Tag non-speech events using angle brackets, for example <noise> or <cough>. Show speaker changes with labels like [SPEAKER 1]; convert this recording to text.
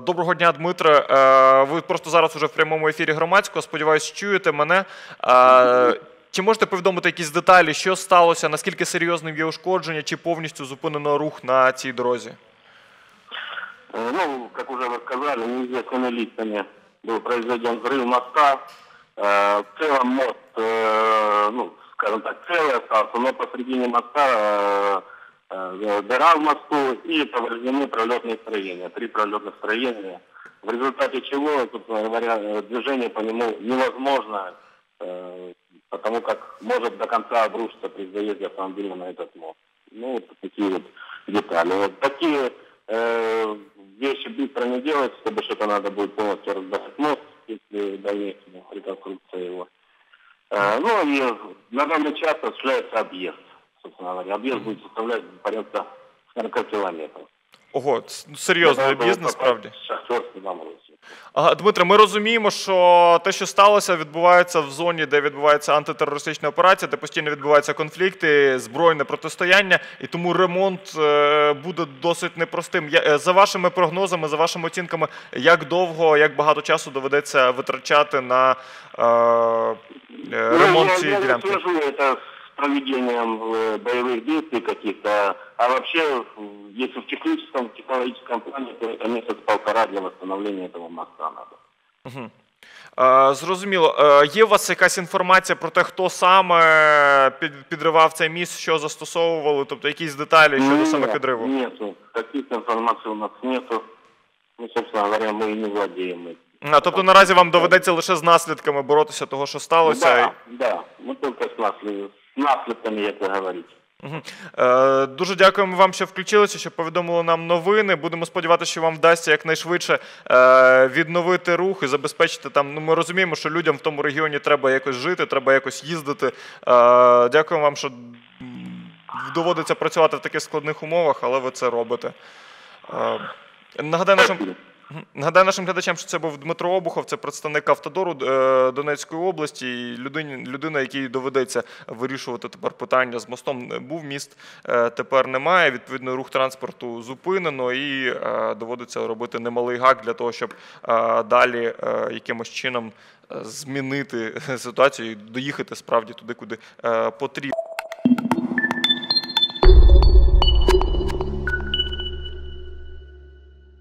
[SPEAKER 1] Доброго дня, Дмитре. Е, Ви просто зараз уже в прямому ефірі громадського. Сподіваюсь, чуєте мене. Е, Чи можете повідомити якісь деталі, що сталося, наскільки серйозним є ушкодження, чи повністю зупинено рух на цій дорозі?
[SPEAKER 2] Э, Ну, как уже вы сказали, неизвестными лицами был произведен взрыв моста. Э, В целом мост, э, ну, скажем так, целый остался, но посредине моста э, э, дыра в мосту и повреждены пролетные строения, три пролетных строения, в результате чего, собственно говоря, э, движение по нему невозможно, э, потому как может до конца обрушиться при заезде автомобиля на этот мост. Ну, вот такие вот детали. Вот такие э, вещи быстро не делать, чтобы что-то надо будет полностью разбирать мост, если дальнейшая реконструкция его. Э, ну и на данный час осуществляется объезд, собственно говоря. Объезд будет составлять порядка 40 километров.
[SPEAKER 1] Ого, ц- серйозний
[SPEAKER 2] Для того,
[SPEAKER 1] об'їзд
[SPEAKER 2] чтобы
[SPEAKER 1] насправді.
[SPEAKER 2] попасть в Шахтерский Заморозье.
[SPEAKER 1] Ага, Дмитре, ми розуміємо, що те, що сталося, відбувається в зоні, де відбувається антитерористична операція, де постійно відбуваються конфлікти, збройне протистояння, і тому ремонт е, буде досить непростим. Я- е, За вашими прогнозами, за вашими оцінками, як довго, як багато часу доведеться витрачати на е, е,
[SPEAKER 2] Ну,
[SPEAKER 1] ремонт
[SPEAKER 2] я,
[SPEAKER 1] цієї
[SPEAKER 2] я не
[SPEAKER 1] ділянки?
[SPEAKER 2] свяжу это с проведением э, боевых действий каких-то, а вообще, э, если в техническом, технологическом плане, то это месяц-полтора для восстановления этого моста надо.
[SPEAKER 1] Е, Зрозуміло. Е, Є у вас якась інформація про те, хто саме під- підривав цей міст, що застосовували, тобто якісь деталі щодо саме
[SPEAKER 2] Нет,
[SPEAKER 1] підриву?
[SPEAKER 2] Нету. Таких информации у нас нету. Ну, собственно говоря, мы и не владеем этим.
[SPEAKER 1] А, тобто наразі вам доведеться лише з наслідками боротися того, що сталося.
[SPEAKER 2] Да, да. Мы только с, наслед... с наследками, як ви говорите.
[SPEAKER 1] Е, Дуже дякуємо вам, що включилися, що повідомили нам новини. Будемо сподіватися, що вам вдасться якнайшвидше е, відновити рух і забезпечити там. Ну, ми розуміємо, що людям в тому регіоні треба якось жити, треба якось їздити. Е, Дякуємо вам, що доводиться працювати в таких складних умовах, але ви це робите. Нагадаю нашим. Нагадаю нашим глядачам, що це був Дмитро Обухов, це представник Автодору е, Донецької області, і людина, якій доведеться вирішувати тепер питання з мостом. Був міст, е, тепер немає. Відповідно, рух транспорту зупинено і е, доводиться робити немалий гак для того, щоб далі якимось чином змінити <laughs> ситуацію і доїхати справді туди, куди потрібно.